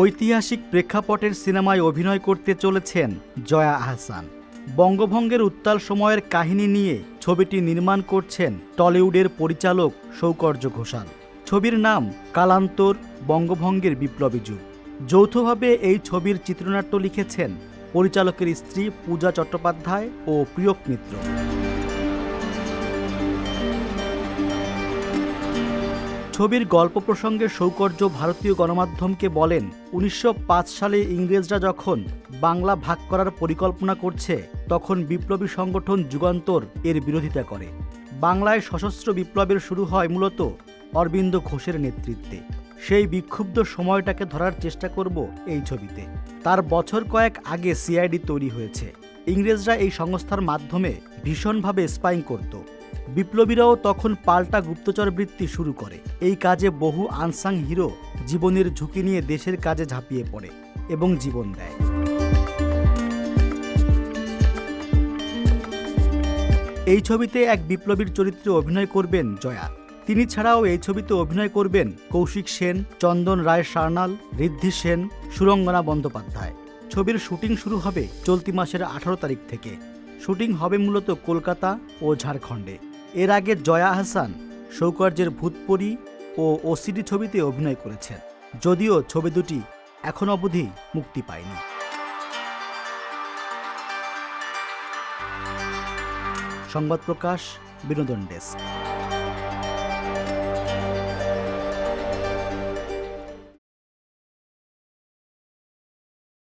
ঐতিহাসিক প্রেক্ষাপটের সিনেমায় অভিনয় করতে চলেছেন জয়া আহসান। বঙ্গভঙ্গের উত্তাল সময়ের কাহিনী নিয়ে ছবিটি নির্মাণ করছেন টলিউডের পরিচালক সৌকর্য ঘোষাল। ছবির নাম কালান্তর, বঙ্গভঙ্গের বিপ্লবী যুগ। যৌথভাবে এই ছবির চিত্রনাট্য লিখেছেন পরিচালকের স্ত্রী পূজা চট্টোপাধ্যায় ও প্রিয়ক মিত্র। ছবির গল্প প্রসঙ্গে সৌকর্য ভারতীয় গণমাধ্যমকে বলেন, উনিশশো পাঁচ সালে ইংরেজরা যখন বাংলা ভাগ করার পরিকল্পনা করছে, তখন বিপ্লবী সংগঠন যুগান্তর এর বিরোধিতা করে। বাংলায় সশস্ত্র বিপ্লবের শুরু হয় মূলত অরবিন্দ ঘোষের নেতৃত্বে। সেই বিক্ষুব্ধ সময়টাকে ধরার চেষ্টা করব এই ছবিতে। তার বছর কয়েক আগে সিআইডি তৈরি হয়েছে। ইংরেজরা এই সংস্থার মাধ্যমে ভীষণভাবে স্পাইং করত। বিপ্লবীরাও তখন পাল্টা গুপ্তচর বৃত্তি শুরু করে। এই কাজে বহু আনসাং হিরো জীবনের ঝুঁকি নিয়ে দেশের কাজে ঝাঁপিয়ে পড়ে এবং জীবন দেয়। এই ছবিতে এক বিপ্লবীর চরিত্রে অভিনয় করবেন জয়া। তিনি ছাড়াও এই ছবিতে অভিনয় করবেন কৌশিক সেন, চন্দন রায় সার্নাল, ঋদ্ধি সেন, সুরঙ্গনা বন্দ্যোপাধ্যায়। ছবির শুটিং শুরু হবে চলতি মাসের আঠারো তারিখ থেকে। শুটিং হবে মূলত কলকাতা ও ঝাড়খণ্ডে। এর আগে জয়া হাসান সৌকর্যের ভূতপরি ও ওসিডি ছবিতে অভিনয় করেছেন, যদিও ছবি দুটি এখন অবধি মুক্তি পায়নি। সংবাদ প্রকাশ, বিনোদন ডেস্ক।